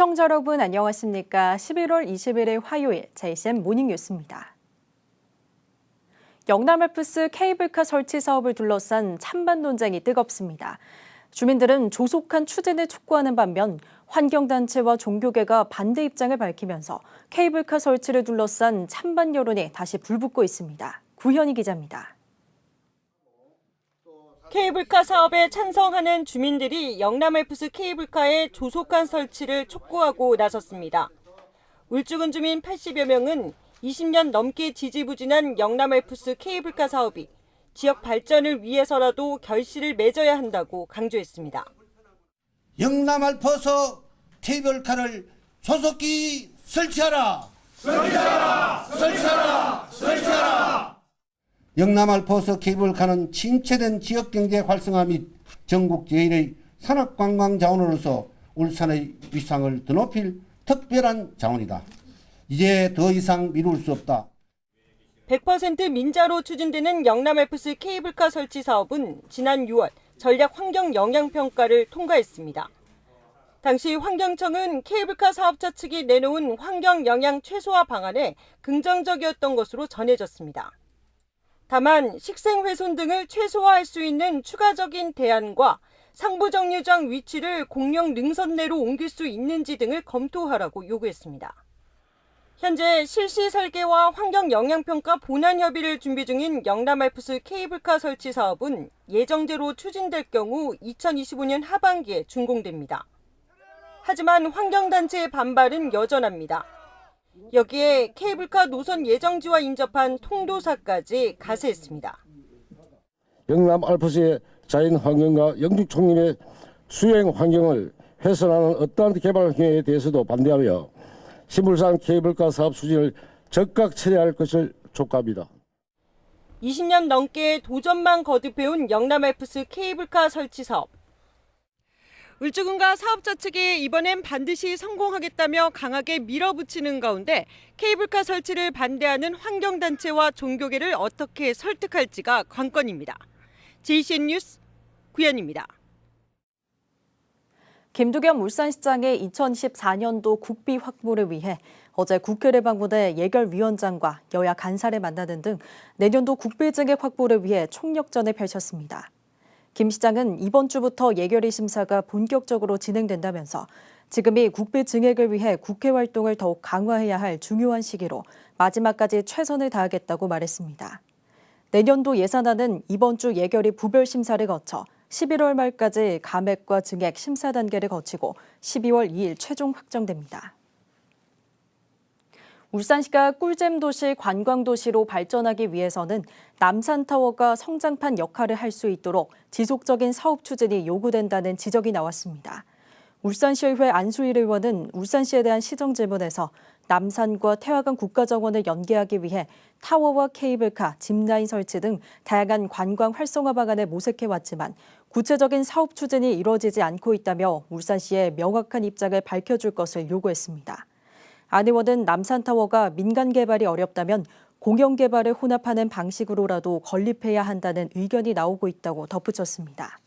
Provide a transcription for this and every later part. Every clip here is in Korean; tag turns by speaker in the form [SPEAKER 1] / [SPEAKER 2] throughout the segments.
[SPEAKER 1] 시청자 여러분 안녕하십니까? 11월 20일의 화요일 JCM 모닝 뉴스입니다. 영남 알프스 케이블카 설치 사업을 둘러싼 찬반 논쟁이 뜨겁습니다. 주민들은 조속한 추진을 촉구하는 반면 환경단체와 종교계가 반대 입장을 밝히면서 케이블카 설치를 둘러싼 찬반 여론이 다시 불붙고 있습니다. 구현희 기자입니다.
[SPEAKER 2] 케이블카 사업에 찬성하는 주민들이 영남알프스 케이블카의 조속한 설치를 촉구하고 나섰습니다. 울주군 주민 80여 명은 20년 넘게 지지부진한 영남알프스 케이블카 사업이 지역 발전을 위해서라도 결실을 맺어야 한다고 강조했습니다.
[SPEAKER 3] 영남알포서 케이블카를 조속히 설치하라. 설치하라. 설치하라. 설치하라. 영남 알포서 케이블카는 침체된 지역 경제 활성화 및 전국 제1의 산업 관광 자원으로서 울산의 위상을 더 높일 특별한 자원이다. 이제 더 이상 미룰 수 없다.
[SPEAKER 2] 100% 민자로 추진되는 영남 알프스 케이블카 설치 사업은 지난 6월 전략 환경 영향 평가를 통과했습니다. 당시 환경청은 케이블카 사업자 측이 내놓은 환경 영향 최소화 방안에 긍정적이었던 것으로 전해졌습니다. 다만 식생 훼손 등을 최소화할 수 있는 추가적인 대안과 상부 정류장 위치를 공영 능선 내로 옮길 수 있는지 등을 검토하라고 요구했습니다. 현재 실시 설계와 환경 영향 평가 본안 협의를 준비 중인 영남알프스 케이블카 설치 사업은 예정대로 추진될 경우 2025년 하반기에 준공됩니다. 하지만 환경단체의 반발은 여전합니다. 여기에 케이블카 노선 예정지와 인접한 통도사까지 가세했습니다.
[SPEAKER 4] 영남 알프스의 자연 환경과 영축 총림의 수행 환경을 훼손하는 어떠한 개발 행위에 대해서도 반대하며 신불산 케이블카 사업 추진을 적극 처리할 것을 촉구합니다.
[SPEAKER 2] 20년 넘게 도전만 거듭해온 영남 알프스 케이블카 설치 사업. 울주군과 사업자 측이 이번엔 반드시 성공하겠다며 강하게 밀어붙이는 가운데 케이블카 설치를 반대하는 환경단체와 종교계를 어떻게 설득할지가 관건입니다. JCN 뉴스 구현입니다.
[SPEAKER 1] 김두겸 울산시장의 2014년도 국비 확보를 위해 어제 국회를 방문해 예결위원장과 여야 간사를 만나는 등 내년도 국비 증액 확보를 위해 총력전을 펼쳤습니다. 김 시장은 이번 주부터 예결위 심사가 본격적으로 진행된다면서 지금이 국비 증액을 위해 국회 활동을 더욱 강화해야 할 중요한 시기로 마지막까지 최선을 다하겠다고 말했습니다. 내년도 예산안은 이번 주 예결위 부별 심사를 거쳐 11월 말까지 감액과 증액 심사 단계를 거치고 12월 2일 최종 확정됩니다. 울산시가 꿀잼 도시 관광 도시로 발전하기 위해서는 남산타워가 성장판 역할을 할 수 있도록 지속적인 사업 추진이 요구된다는 지적이 나왔습니다. 울산시의회 안수일 의원은 울산시에 대한 시정 질문에서 남산과 태화강 국가정원을 연계하기 위해 타워와 케이블카, 짚라인 설치 등 다양한 관광 활성화 방안을 모색해 왔지만 구체적인 사업 추진이 이루어지지 않고 있다며 울산시에 명확한 입장을 밝혀줄 것을 요구했습니다. 안 의원은 남산타워가 민간 개발이 어렵다면 공영 개발을 혼합하는 방식으로라도 건립해야 한다는 의견이 나오고 있다고 덧붙였습니다.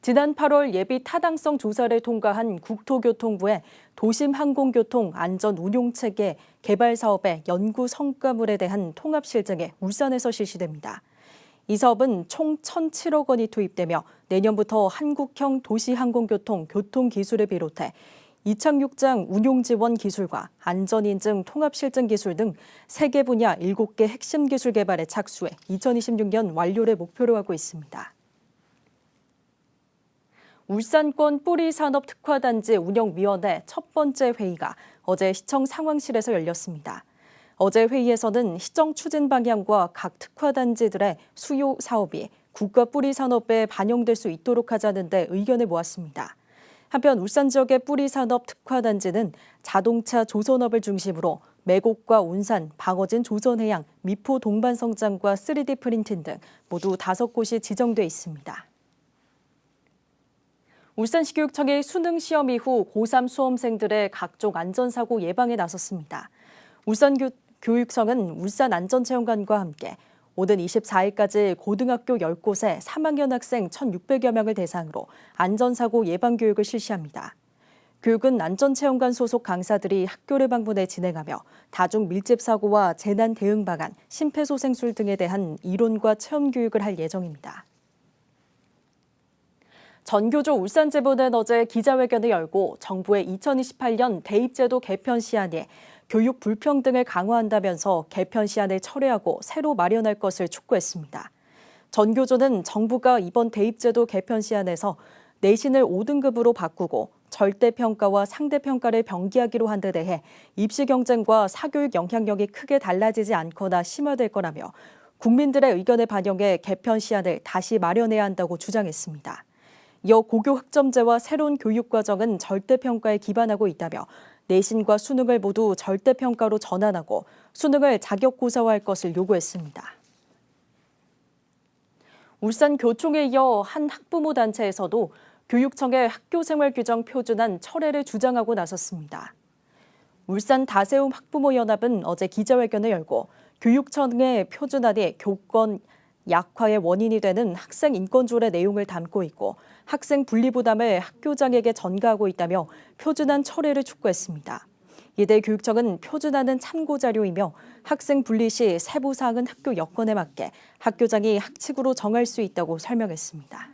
[SPEAKER 1] 지난 8월 예비 타당성 조사를 통과한 국토교통부의 도심 항공교통 안전 운용 체계 개발 사업의 연구 성과물에 대한 통합 실증이 울산에서 실시됩니다. 이 사업은 총 1,007억 원이 투입되며 내년부터 한국형 도시항공교통 교통기술을 비롯해 이착륙장 운용 지원 기술과 안전 인증 통합 실증 기술 등 3개 분야 7개 핵심 기술 개발에 착수해 2026년 완료를 목표로 하고 있습니다. 울산권 뿌리산업특화단지 운영위원회 첫 번째 회의가 어제 시청 상황실에서 열렸습니다. 어제 회의에서는 시정 추진 방향과 각 특화단지들의 수요 사업이 국가 뿌리 산업에 반영될 수 있도록 하자는 데 의견을 모았습니다. 한편 울산 지역의 뿌리 산업 특화 단지는 자동차 조선업을 중심으로 매곡과 운산, 방어진 조선해양, 미포 동반 성장과 3D 프린팅 등 모두 다섯 곳이 지정돼 있습니다. 울산시 교육청이 수능 시험 이후 고3 수험생들의 각종 안전사고 예방에 나섰습니다. 울산 교육청은 울산 안전체험관과 함께 오는 24일까지 고등학교 10곳에 3학년 학생 1,600여 명을 대상으로 안전사고 예방 교육을 실시합니다. 교육은 안전체험관 소속 강사들이 학교를 방문해 진행하며 다중 밀집 사고와 재난 대응 방안, 심폐소생술 등에 대한 이론과 체험 교육을 할 예정입니다. 전교조 울산지부는 어제 기자회견을 열고 정부의 2028년 대입제도 개편 시한에 교육 불평등을 강화한다면서 개편 시한을 철회하고 새로 마련할 것을 촉구했습니다. 전교조는 정부가 이번 대입제도 개편 시한에서 내신을 5등급으로 바꾸고 절대평가와 상대평가를 병기하기로 한 데 대해 입시 경쟁과 사교육 영향력이 크게 달라지지 않거나 심화될 거라며 국민들의 의견을 반영해 개편 시한을 다시 마련해야 한다고 주장했습니다. 이어 고교 학점제와 새로운 교육과정은 절대평가에 기반하고 있다며 내신과 수능을 모두 절대평가로 전환하고 수능을 자격고사화할 것을 요구했습니다. 울산 교총에 이어 한 학부모 단체에서도 교육청의 학교생활 규정 표준안 철회를 주장하고 나섰습니다. 울산 다세움 학부모 연합은 어제 기자회견을 열고 교육청의 표준안이 교권 약화의 원인이 되는 학생 인권조례 내용을 담고 있고 학생 분리 부담을 학교장에게 전가하고 있다며 표준안 철회를 촉구했습니다. 이대 교육청은 표준안은 참고 자료이며 학생 분리 시 세부 사항은 학교 여건에 맞게 학교장이 학칙으로 정할 수 있다고 설명했습니다.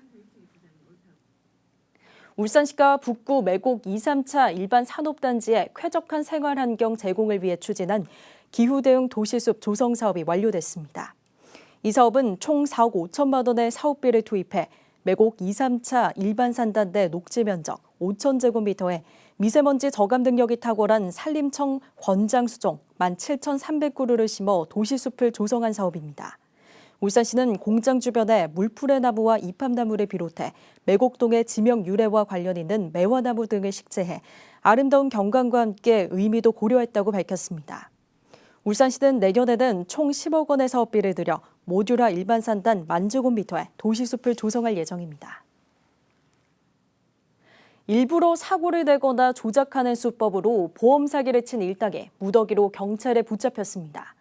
[SPEAKER 1] 울산시가 북구 매곡 2, 3차 일반 산업단지의 쾌적한 생활 환경 제공을 위해 추진한 기후 대응 도시숲 조성 사업이 완료됐습니다. 이 사업은 총 4억 5천만 원의 사업비를 투입해 매곡 2, 3차 일반 산단대 녹지 면적 5천 제곱미터에 미세먼지 저감 능력이 탁월한 산림청 권장 수종 17,300그루를 심어 도시숲을 조성한 사업입니다. 울산시는 공장 주변에 물풀의 나무와 이팝나무를 비롯해 매곡동의 지명 유래와 관련 있는 매화나무 등을 식재해 아름다운 경관과 함께 의미도 고려했다고 밝혔습니다. 울산시는 내년에는 총 10억 원의 사업비를 들여 모듈화 일반 산단 만 제곱미터에 도시숲을 조성할 예정입니다. 일부러 사고를 내거나 조작하는 수법으로 보험 사기를 친 일당이 무더기로 경찰에 붙잡혔습니다.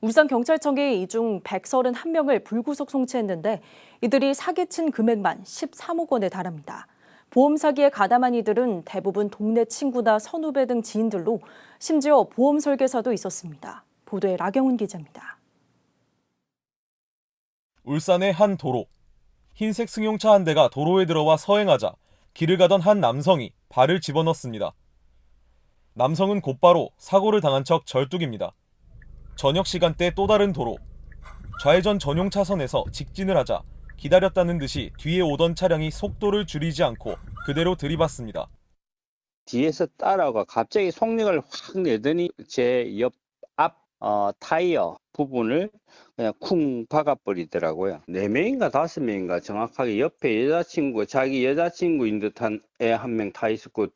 [SPEAKER 1] 울산경찰청이 이 중 131명을 불구속 송치했는데 이들이 사기친 금액만 13억 원에 달합니다. 보험 사기에 가담한 이들은 대부분 동네 친구나 선후배 등 지인들로 심지어 보험 설계사도 있었습니다. 보도에 라경훈 기자입니다.
[SPEAKER 5] 울산의 한 도로. 흰색 승용차 한 대가 도로에 들어와 서행하자 길을 가던 한 남성이 발을 집어넣습니다. 남성은 곧바로 사고를 당한 척 절뚝입니다. 저녁 시간대 또 다른 도로. 좌회전 전용 차선에서 직진을 하자 기다렸다는 듯이 뒤에 오던 차량이 속도를 줄이지 않고 그대로 들이받습니다.
[SPEAKER 6] 뒤에서 따라가 갑자기 속력을 확 내더니 제 옆 앞 어, 타이어 부분을 그냥 쿵 박아버리더라고요. 네 명인가 다섯 명인가 정확하게 옆에 여자친구 자기 여자친구인 듯한 애 한 명 타 있었고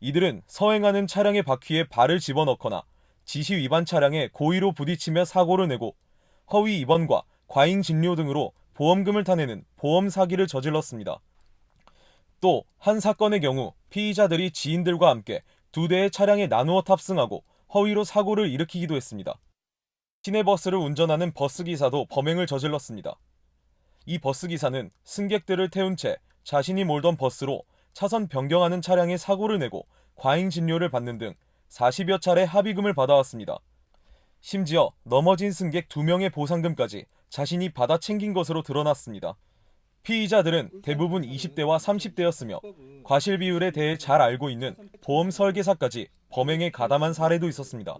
[SPEAKER 5] 이들은 서행하는 차량의 바퀴에 발을 집어넣거나 지시 위반 차량에 고의로 부딪히며 사고를 내고 허위 입원과 과잉 진료 등으로 보험금을 타내는 보험 사기를 저질렀습니다. 또 한 사건의 경우 피의자들이 지인들과 함께 두 대의 차량에 나누어 탑승하고 허위로 사고를 일으키기도 했습니다. 시내버스를 운전하는 버스기사도 범행을 저질렀습니다. 이 버스기사는 승객들을 태운 채 자신이 몰던 버스로 차선 변경하는 차량에 사고를 내고 과잉 진료를 받는 등 40여 차례 합의금을 받아왔습니다. 심지어 넘어진 승객 2명의 보상금까지 자신이 받아 챙긴 것으로 드러났습니다. 피의자들은 대부분 20대와 30대였으며 과실 비율에 대해 잘 알고 있는 보험 설계사까지 범행에 가담한 사례도 있었습니다.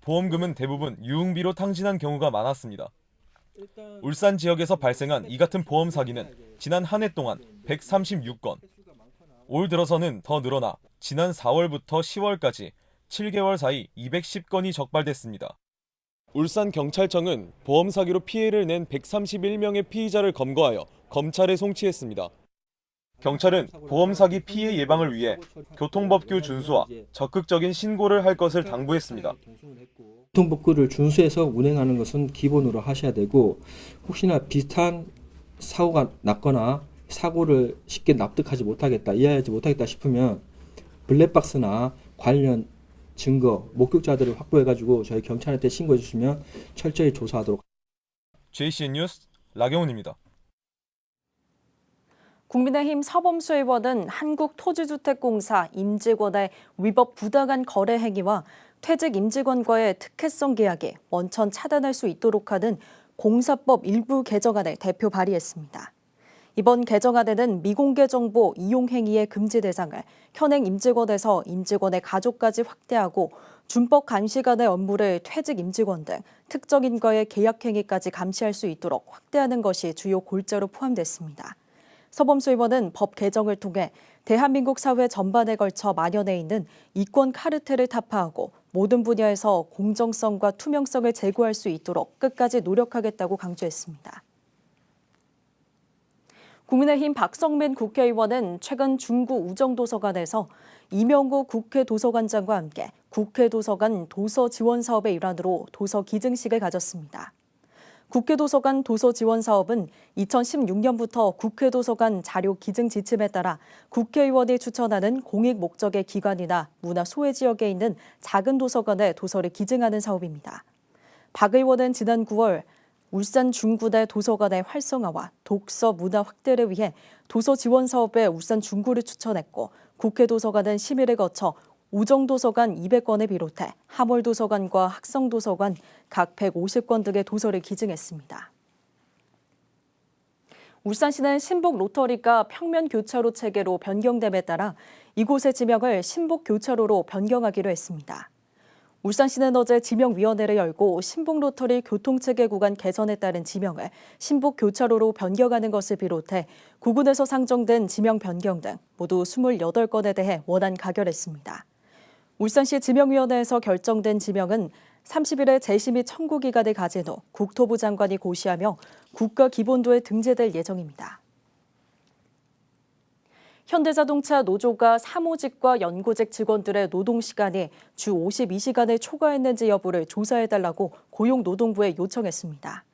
[SPEAKER 5] 보험금은 대부분 유흥비로 탕진한 경우가 많았습니다. 울산 지역에서 발생한 이 같은 보험 사기는 지난 한 해 동안 136건, 올 들어서는 더 늘어나 지난 4월부터 10월까지 7개월 사이 210건이 적발됐습니다. 울산경찰청은 보험 사기로 피해를 낸 131명의 피의자를 검거하여 검찰에 송치했습니다. 경찰은 보험 사기 피해 예방을 위해 교통법규 준수와 적극적인 신고를 할 것을 당부했습니다.
[SPEAKER 7] 교통법규를 준수해서 운행하는 것은 기본으로 하셔야 되고 혹시나 비슷한 사고가 났거나 사고를 쉽게 납득하지 못하겠다, 이해하지 못하겠다 싶으면 블랙박스나 관련 증거, 목격자들을 확보해가지고 저희 경찰한테 신고해 주시면 철저히 조사하도록
[SPEAKER 5] JCN 뉴스 라경훈입니다.
[SPEAKER 1] 국민의힘 서범수 의원은 한국토지주택공사 임직원의 위법 부당한 거래 행위와 퇴직 임직원과의 특혜성 계약이 원천 차단할 수 있도록 하는 공사법 일부 개정안을 대표 발의했습니다. 이번 개정안에는 미공개 정보 이용 행위의 금지 대상을 현행 임직원에서 임직원의 가족까지 확대하고 준법 감시관의 업무를 퇴직 임직원 등 특정인과의 계약 행위까지 감시할 수 있도록 확대하는 것이 주요 골자로 포함됐습니다. 서범수 의원은 법 개정을 통해 대한민국 사회 전반에 걸쳐 만연해 있는 이권 카르텔을 타파하고 모든 분야에서 공정성과 투명성을 제고할 수 있도록 끝까지 노력하겠다고 강조했습니다. 국민의힘 박성민 국회의원은 최근 중구 우정도서관에서 이명구 국회 도서관장과 함께 국회 도서관 도서 지원 사업의 일환으로 도서 기증식을 가졌습니다. 국회 도서관 도서 지원 사업은 2016년부터 국회 도서관 자료 기증 지침에 따라 국회의원이 추천하는 공익 목적의 기관이나 문화 소외 지역에 있는 작은 도서관에 도서를 기증하는 사업입니다. 박 의원은 지난 9월 울산 중구대 도서관의 활성화와 독서 문화 확대를 위해 도서 지원 사업에 울산 중구를 추천했고 국회 도서관은 심의를 거쳐 우정도서관 200건을 비롯해 하몰도서관과 학성도서관 각 150건 등의 도서를 기증했습니다. 울산시는 신복 로터리가 평면 교차로 체계로 변경됨에 따라 이곳의 지명을 신복 교차로로 변경하기로 했습니다. 울산시는 어제 지명위원회를 열고 신복 로터리 교통체계 구간 개선에 따른 지명을 신복 교차로로 변경하는 것을 비롯해 구군에서 상정된 지명 변경 등 모두 28건에 대해 원안 가결했습니다. 울산시 지명위원회에서 결정된 지명은 30일에 재심 및 청구 기간을 가진 후 국토부 장관이 고시하며 국가 기본도에 등재될 예정입니다. 현대자동차 노조가 사무직과 연구직 직원들의 노동시간이 주 52시간을 초과했는지 여부를 조사해달라고 고용노동부에 요청했습니다.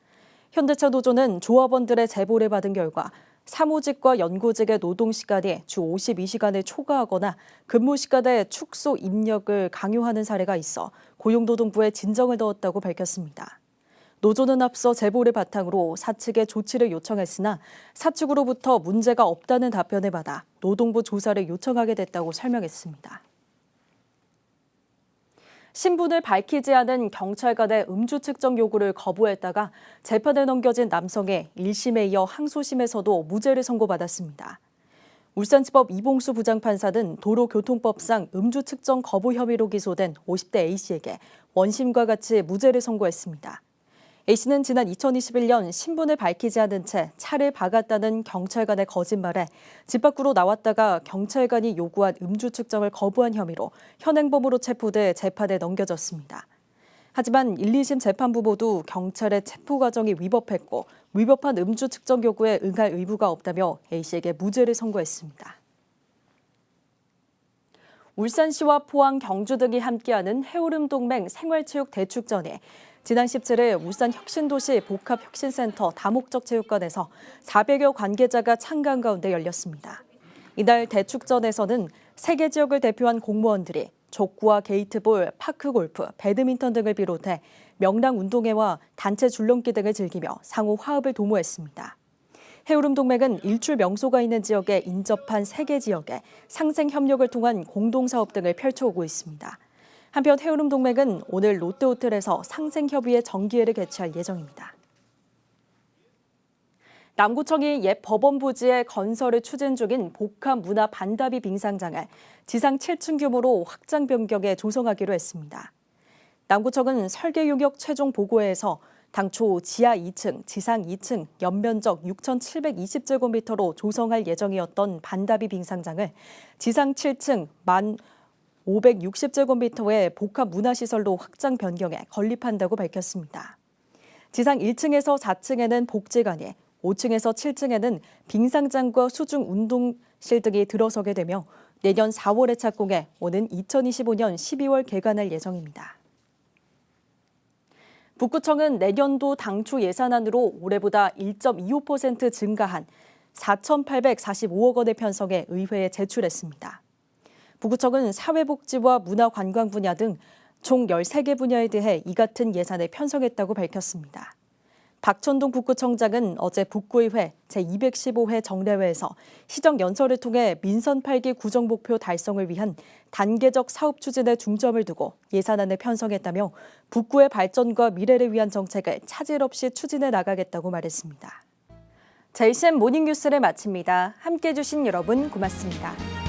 [SPEAKER 1] 현대차 노조는 조합원들의 제보를 받은 결과 사무직과 연구직의 노동시간이 주 52시간을 초과하거나 근무시간의 축소 입력을 강요하는 사례가 있어 고용노동부에 진정을 넣었다고 밝혔습니다. 노조는 앞서 제보를 바탕으로 사측에 조치를 요청했으나 사측으로부터 문제가 없다는 답변을 받아 노동부 조사를 요청하게 됐다고 설명했습니다. 신분을 밝히지 않은 경찰관의 음주 측정 요구를 거부했다가 재판에 넘겨진 남성의 1심에 이어 항소심에서도 무죄를 선고받았습니다. 울산지법 이봉수 부장판사는 도로교통법상 음주 측정 거부 혐의로 기소된 50대 A씨에게 원심과 같이 무죄를 선고했습니다. A씨는 지난 2021년 신분을 밝히지 않은 채 차를 박았다는 경찰관의 거짓말에 집 밖으로 나왔다가 경찰관이 요구한 음주 측정을 거부한 혐의로 현행범으로 체포돼 재판에 넘겨졌습니다. 하지만 1, 2심 재판부 모두 경찰의 체포 과정이 위법했고 위법한 음주 측정 요구에 응할 의무가 없다며 A씨에게 무죄를 선고했습니다. 울산시와 포항, 경주 등이 함께하는 해오름 동맹 생활체육 대축전이 지난 17일 울산 혁신도시 복합혁신센터 다목적 체육관에서 400여 관계자가 참가한 가운데 열렸습니다. 이날 대축전에서는 세계 지역을 대표한 공무원들이 족구와 게이트볼, 파크골프, 배드민턴 등을 비롯해 명랑 운동회와 단체 줄넘기 등을 즐기며 상호 화합을 도모했습니다. 해오름 동맹은 일출 명소가 있는 지역에 인접한 세계 지역에 상생 협력을 통한 공동 사업 등을 펼쳐오고 있습니다. 한편 해오름 동맹은 오늘 롯데호텔에서 상생협의회 정기회를 개최할 예정입니다. 남구청이 옛 법원 부지의 건설을 추진 중인 복합 문화 반다비 빙상장을 지상 7층 규모로 확장 변경해 조성하기로 했습니다. 남구청은 설계 용역 최종 보고회에서 당초 지하 2층, 지상 2층, 연면적 6,720제곱미터로 조성할 예정이었던 반다비 빙상장을 지상 7층 만 560제곱미터의 복합 문화시설로 확장 변경해 건립한다고 밝혔습니다. 지상 1층에서 4층에는 복지관이, 5층에서 7층에는 빙상장과 수중 운동실 등이 들어서게 되며 내년 4월에 착공해 오는 2025년 12월 개관할 예정입니다. 북구청은 내년도 당초 예산안으로 올해보다 1.25% 증가한 4,845억 원을 편성해 의회에 제출했습니다. 부구청은 사회복지와 문화관광 분야 등 총 13개 분야에 대해 이 같은 예산을 편성했다고 밝혔습니다. 박천동 북구청장은 어제 북구의회 제215회 정례회에서 시정 연설을 통해 민선 8기 구정 목표 달성을 위한 단계적 사업 추진에 중점을 두고 예산안을 편성했다며 북구의 발전과 미래를 위한 정책을 차질 없이 추진해 나가겠다고 말했습니다. JCM 모닝뉴스를 마칩니다. 함께해 주신 여러분 고맙습니다.